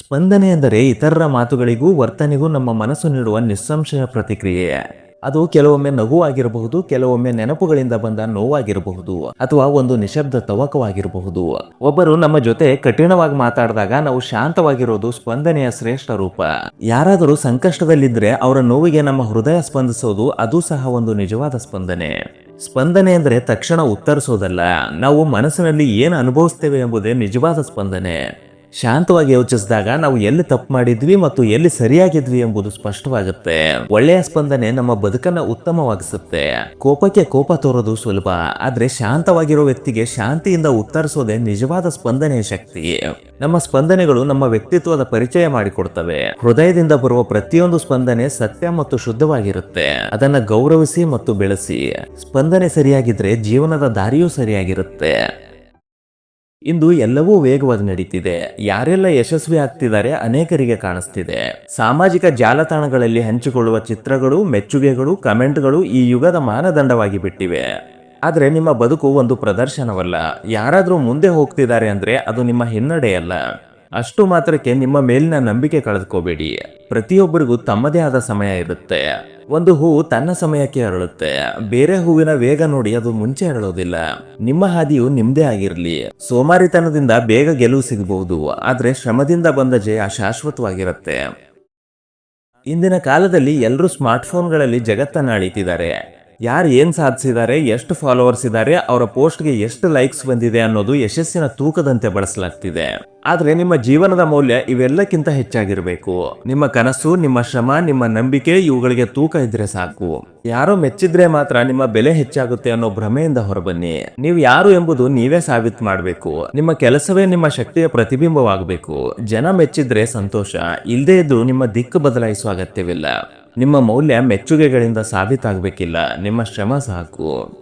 ಸ್ಪಂದನೆ ಎಂದರೆ ಇತರರ ಮಾತುಗಳಿಗೂ ವರ್ತನೆಗೂ ನಮ್ಮ ಮನಸ್ಸು ನೀಡುವ ನಿಸ್ಸಂಶಯ ಪ್ರತಿಕ್ರಿಯೆ. ಅದು ಕೆಲವೊಮ್ಮೆ ನಗುವಾಗಿರಬಹುದು ಕೆಲವೊಮ್ಮೆ ನೆನಪುಗಳಿಂದ ಬಂದ ನೋವಾಗಿರಬಹುದು, ಅಥವಾ ಒಂದು ನಿಶಬ್ದ ತವಕವಾಗಿರಬಹುದು. ಒಬ್ಬರು ನಮ್ಮ ಜೊತೆ ಕಠಿಣವಾಗಿ ಮಾತಾಡಿದಾಗ ನಾವು ಶಾಂತವಾಗಿರೋದು ಸ್ಪಂದನೆಯ ಶ್ರೇಷ್ಠ ರೂಪ. ಯಾರಾದರೂ ಸಂಕಷ್ಟದಲ್ಲಿದ್ರೆ ಅವರ ನೋವಿಗೆ ನಮ್ಮ ಹೃದಯ ಸ್ಪಂದಿಸೋದು ಅದು ಸಹ ಒಂದು ನಿಜವಾದ ಸ್ಪಂದನೆ. ಸ್ಪಂದನೆ ಅಂದರೆ ತಕ್ಷಣ ಉತ್ತರಿಸೋದಲ್ಲ, ನಾವು ಮನಸ್ಸಿನಲ್ಲಿ ಏನು ಅನುಭವಿಸ್ತೇವೆ ಎಂಬುದೇ ನಿಜವಾದ ಸ್ಪಂದನೆ. ಶಾಂತವಾಗಿ ಯೋಚಿಸಿದಾಗ ನಾವು ಎಲ್ಲಿ ತಪ್ಪು ಮಾಡಿದ್ವಿ ಮತ್ತು ಎಲ್ಲಿ ಸರಿಯಾಗಿದ್ವಿ ಎಂಬುದು ಸ್ಪಷ್ಟವಾಗುತ್ತೆ. ಒಳ್ಳೆಯ ಸ್ಪಂದನೆ ನಮ್ಮ ಬದುಕನ್ನ ಉತ್ತಮವಾಗಿಸುತ್ತೆ. ಕೋಪಕ್ಕೆ ಕೋಪ ತೋರೋದು ಸುಲಭ, ಆದ್ರೆ ಶಾಂತವಾಗಿರೋ ವ್ಯಕ್ತಿಗೆ ಶಾಂತಿಯಿಂದ ಉತ್ತರಿಸೋದೇ ನಿಜವಾದ ಸ್ಪಂದನೆಯ ಶಕ್ತಿ. ನಮ್ಮ ಸ್ಪಂದನೆಗಳು ನಮ್ಮ ವ್ಯಕ್ತಿತ್ವದ ಪರಿಚಯ ಮಾಡಿಕೊಡ್ತವೆ. ಹೃದಯದಿಂದ ಬರುವ ಪ್ರತಿಯೊಂದು ಸ್ಪಂದನೆ ಸತ್ಯ ಮತ್ತು ಶುದ್ಧವಾಗಿರುತ್ತೆ. ಅದನ್ನ ಗೌರವಿಸಿ ಮತ್ತು ಬೆಳೆಸಿ. ಸ್ಪಂದನೆ ಸರಿಯಾಗಿದ್ರೆ ಜೀವನದ ದಾರಿಯೂ ಸರಿಯಾಗಿರುತ್ತೆ. ಇಂದು ಎಲ್ಲವೂ ವೇಗವಾಗಿ ನಡೀತಿದೆ. ಯಾರೆಲ್ಲ ಯಶಸ್ವಿ ಆಗ್ತಿದ್ದಾರೆ ಅನೇಕರಿಗೆ ಕಾಣಿಸ್ತಿದೆ. ಸಾಮಾಜಿಕ ಜಾಲತಾಣಗಳಲ್ಲಿ ಹಂಚಿಕೊಳ್ಳುವ ಚಿತ್ರಗಳು, ಮೆಚ್ಚುಗೆಗಳು, ಕಮೆಂಟ್ಗಳು ಈ ಯುಗದ ಮಾನದಂಡವಾಗಿ ಬಿಟ್ಟಿವೆ. ಆದರೆ ನಿಮ್ಮ ಬದುಕು ಒಂದು ಪ್ರದರ್ಶನವಲ್ಲ. ಯಾರಾದರೂ ಮುಂದೆ ಹೋಗ್ತಿದ್ದಾರೆ ಅಂದ್ರೆ ಅದು ನಿಮ್ಮ ಹಿನ್ನಡೆಯಲ್ಲ ಅಷ್ಟು ಮಾತ್ರಕ್ಕೆ ನಿಮ್ಮ ಮೇಲಿನ ನಂಬಿಕೆ ಕಳೆದುಕೋಬೇಡಿ. ಪ್ರತಿಯೊಬ್ಬರಿಗೂ ತಮ್ಮದೇ ಆದ ಸಮಯ ಇರುತ್ತೆ. ಒಂದು ಹೂವು ತನ್ನ ಸಮಯಕ್ಕೆ ಅರಳುತ್ತೆ. ಬೇರೆ ಹೂವಿನ ವೇಗ ನೋಡಿ ಅದು ಮುಂಚೆ ಅರಳೋದಿಲ್ಲ. ನಿಮ್ಮ ಹಾದಿಯು ನಿಮ್ದೇ ಆಗಿರ್ಲಿ. ಸೋಮಾರಿತನದಿಂದ ಬೇಗ ಗೆಲುವು ಸಿಗಬಹುದು. ಆದ್ರೆ ಶ್ರಮದಿಂದ ಬಂದ ಜಯ ಶಾಶ್ವತವಾಗಿರುತ್ತೆ. ಇಂದಿನ ಕಾಲದಲ್ಲಿ ಎಲ್ಲರೂ ಸ್ಮಾರ್ಟ್ಫೋನ್ಗಳಲ್ಲಿ ಜಗತ್ತನ್ನ ಅಳಿತಿದ್ದಾರೆ. ಯಾರು ಏನು ಸಾಧಿಸಿದ್ದಾರೆ, ಎಷ್ಟು ಫಾಲೋವರ್ಸ್ ಇದ್ದಾರೆ, ಅವರ ಪೋಸ್ಟ್ಗೆ ಎಷ್ಟು ಲೈಕ್ಸ್ ಬಂದಿದೆ ಅನ್ನೋದು ಯಶಸ್ಸಿನ ತೂಕದಂತೆ ಬಳಸಲಾಗ್ತಿದೆ. ಆದರೆ ನಿಮ್ಮ ಜೀವನದ ಮೌಲ್ಯ ಇವೆಲ್ಲಕ್ಕಿಂತ ಹೆಚ್ಚಾಗಿರಬೇಕು. ನಿಮ್ಮ ಕನಸು, ನಿಮ್ಮ ಶ್ರಮ, ನಿಮ್ಮ ನಂಬಿಕೆ ಇವುಗಳಿಗೆ ತೂಕ ಇದ್ರೆ ಸಾಕು. ಯಾರೋ ಮೆಚ್ಚಿದ್ರೆ ಮಾತ್ರ ನಿಮ್ಮ ಬೆಲೆ ಹೆಚ್ಚಾಗುತ್ತೆ ಅನ್ನೋ ಭ್ರಮೆಯಿಂದ ಹೊರಬನ್ನಿ. ನೀವು ಯಾರು ಎಂಬುದು ನೀವೇ ಸಾಬೀತು ಮಾಡಬೇಕು. ನಿಮ್ಮ ಕೆಲಸವೇ ನಿಮ್ಮ ಶಕ್ತಿಯ ಪ್ರತಿಬಿಂಬವಾಗಬೇಕು. ಜನ ಮೆಚ್ಚಿದ್ರೆ ಸಂತೋಷ ಇಲ್ಲದೇ ಇದ್ದು ನಿಮ್ಮ ದಿಕ್ಕು ಬದಲಾಯಿಸುವ ಅಗತ್ಯವಿಲ್ಲ. ನಿಮ್ಮ ಮೌಲ್ಯ ಮೆಚ್ಚುಗೆಗಳಿಂದ ಸಾಬೀತಾಗಬೇಕಿಲ್ಲ. ನಿಮ್ಮ ಶ್ರಮ ಸಾಕು.